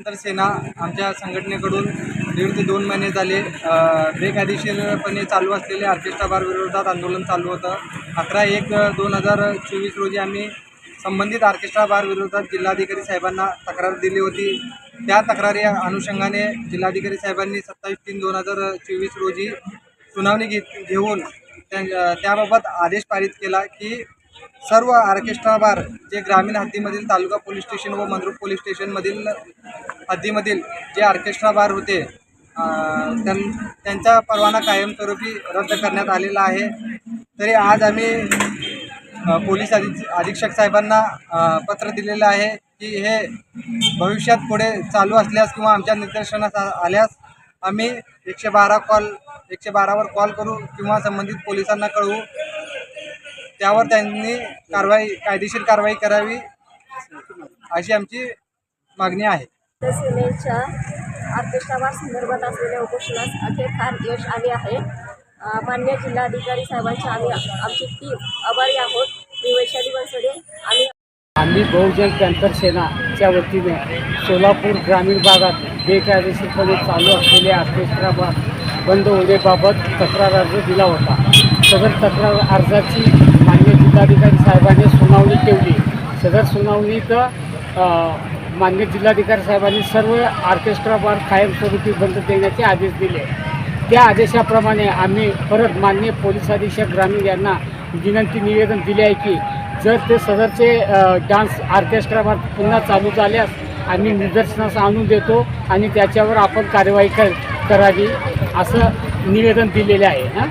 Panther सेना आमच्या संघटनेकडून दीड ते दोन महिने झाले बेकायदेशीरपणे चालू असलेले ऑर्केस्ट्रा बार विरोधात आंदोलन चालू होतं. अकरा एक दोन हजार चोवीस रोजी आम्ही संबंधित ऑर्केस्ट्रा बार विरोधात जिल्हाधिकारी साहेबांना तक्रार दिली होती. त्या तक्रारी अनुषंगाने जिल्हाधिकारी साहेबांनी सत्तावीस तीन दोन हजार चोवीस रोजी सुनावणी घे घेऊन त्याबाबत आदेश पारित केला की सर्व ऑर्केस्ट्राबार जे ग्रामीण हद्दीमधील तालुका पोलीस स्टेशन व मंद्रुप पोलीस स्टेशनमधील हद्दीमधील जे ऑर्केस्ट्रा बार होते त्यां त्यांचा परवाना कायमस्वरूपी रद्द करण्यात आलेला आहे. तरी आज आम्ही पोलीस अधिक अधीक्षक साहेबांना पत्र दिलेलं आहे की हे भविष्यात पुढे चालू असल्यास किंवा आमच्या निदर्शनास आल्यास आम्ही एकशे बारा कॉल एकशे बारावर कॉल करू किंवा संबंधित पोलिसांना कळवू. त्यावर त्यांनी कारवाई कायदेशीर कारवाई करावी अशी आमची मागणी आहे. ऑर्केस्ट्राबार संदर्भात असलेल्या उपोषणास अखेरकार यश आले आहे. मान्य जिल्हाधिकारी साहेबांचे आम्ही आमची टीम आभारी आहोत. मी वैशाली बनसोडे आम्ही आम्ही बहुजन पॅन्थर सेनाच्या वतीने सोलापूर ग्रामीण भागात बेकायदेशीरपणे चालू असलेल्या बा बंद होण्याबाबत तक्रार अर्ज दिला होता. सदर तक्रार अर्जाची मान्य जिल्हाधिकारी साहेबांनी सुनावणी ठेवली सदर सुनावणीत मान्य जिल्हाधिकारी साहेबांनी सर्व ऑर्केस्ट्रा बार कायमस्वरूपी बंद देण्याचे आदेश दिले. त्या आदेशाप्रमाणे आम्ही परत मान्य पोलीस अधीक्षक ग्रामीण यांना विनंती निवेदन दिले आहे की जर ते सदरचे डान्स ऑर्केस्ट्रा बार पुन्हा चालू झाल्यास आम्ही निदर्शनास आणून देतो आणि त्याच्यावर आपण कार्यवाही कर करावी असं निवेदन दिलेले आहे. हां?